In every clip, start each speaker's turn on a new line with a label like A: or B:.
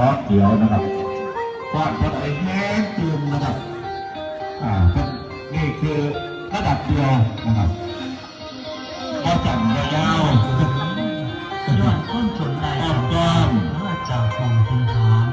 A: ขอเขียวนะครับฟอดคนไอ้แง่จืมนะครับ อ่าเป็นนี่คือระดับเดียวนะครับก็จังยาว
B: ย้อนต้นจนได้
A: อ้อมก้อน
B: มาจากของคุณถาม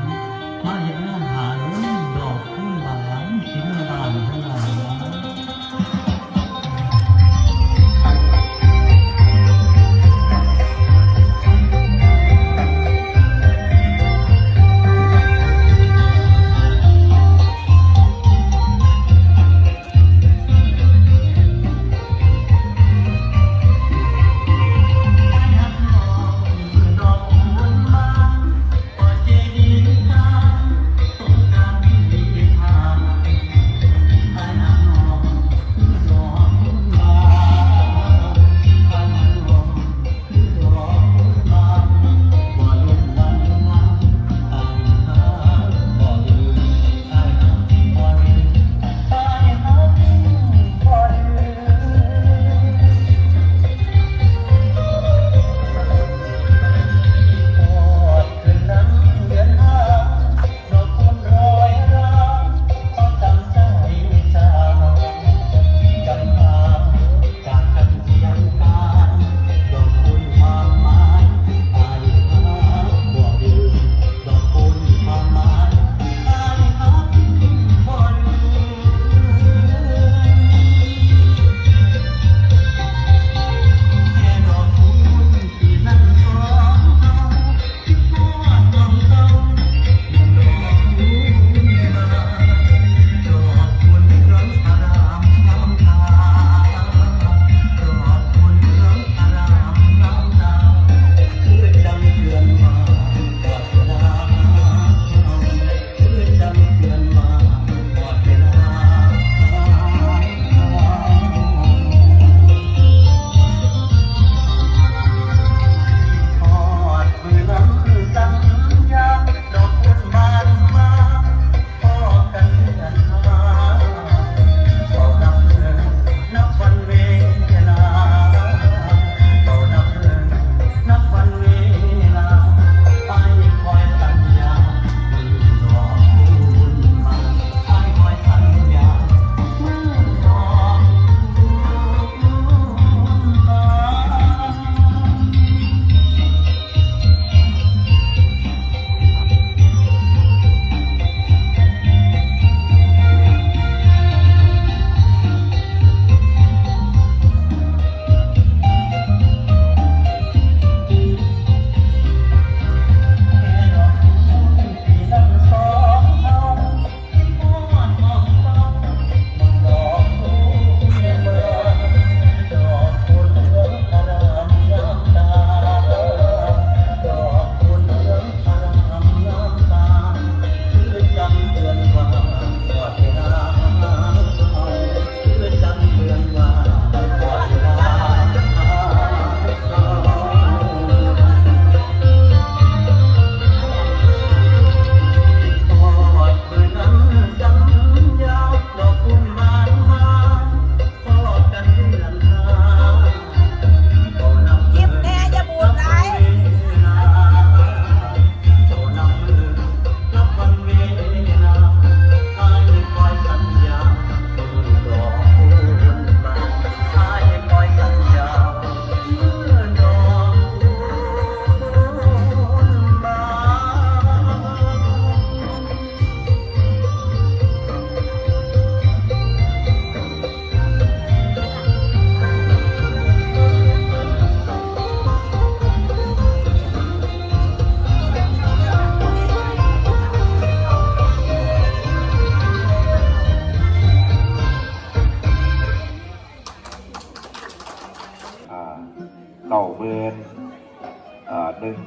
B: หนึ่ง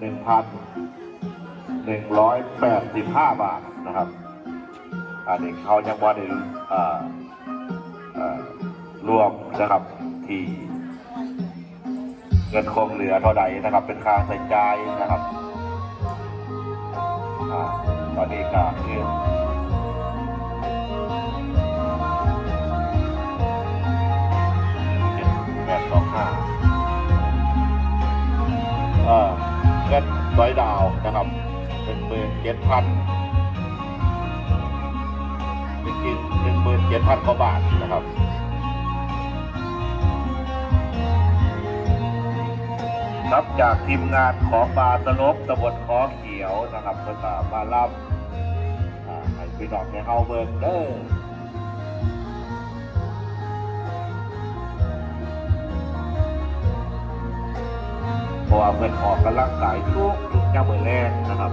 B: หนึ่ง
A: พันหนึ่งร้อยแปดสิบห้าบาทนะครับอันนี้เขายังว่าในอ่าอ่ารวมนะครับที่เงินคงเหลือเท่าใดนะครับ เป็นค่าใช้จ่ายนะครับอ่าตอนนี้ก็คือ ดาวนะครับเป็นหมื่นเจ็ดพันเป็นกินหนึ่งหมื่นเจ็ดพันกว่าบาทนะครับรับจากทีมงานของบาสลบตำบลคอเขียวนะครับเพื่อมาล่ำให้พี่น้องในเฮาเบิร์เดอ เพราะว่าเพื่อนออกกำลังกายทุกทุกย่ามมือแรกนะครับ